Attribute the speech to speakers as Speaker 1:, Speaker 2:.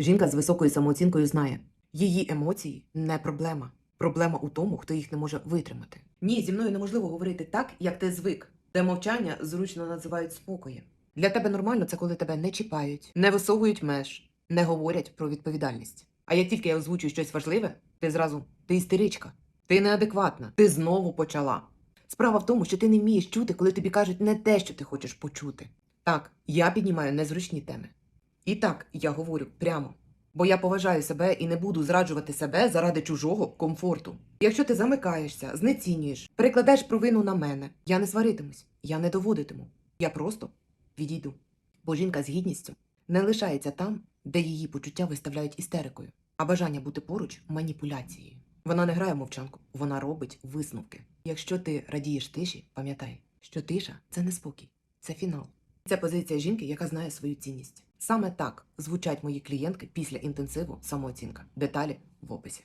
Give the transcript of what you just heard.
Speaker 1: Жінка з високою самооцінкою знає, її емоції не проблема. Проблема у тому, хто їх не може витримати. Ні, зі мною неможливо говорити так, як ти звик, де мовчання зручно називають спокоєм. Для тебе нормально це коли тебе не чіпають, не висовують меж, не говорять про відповідальність. А як тільки я озвучую щось важливе, ти зразу ти істеричка, ти неадекватна, ти знову почала. Справа в тому, що ти не вмієш чути, коли тобі кажуть не те, що ти хочеш почути. Так, я піднімаю незручні теми. І так, я говорю прямо. Бо я поважаю себе і не буду зраджувати себе заради чужого комфорту. Якщо ти замикаєшся, знецінюєш, перекладаєш провину на мене, я не сваритимусь, я не доводитиму. Я просто відійду. Бо жінка з гідністю не лишається там, де її почуття виставляють істерикою, а бажання бути поруч маніпуляцією. Вона не грає мовчанку, вона робить висновки. Якщо ти радієш тиші, пам'ятай, що тиша це не спокій, це фінал. Це позиція жінки, яка знає свою цінність. Саме так звучать мої клієнтки після інтенсиву самооцінка. Деталі в описі.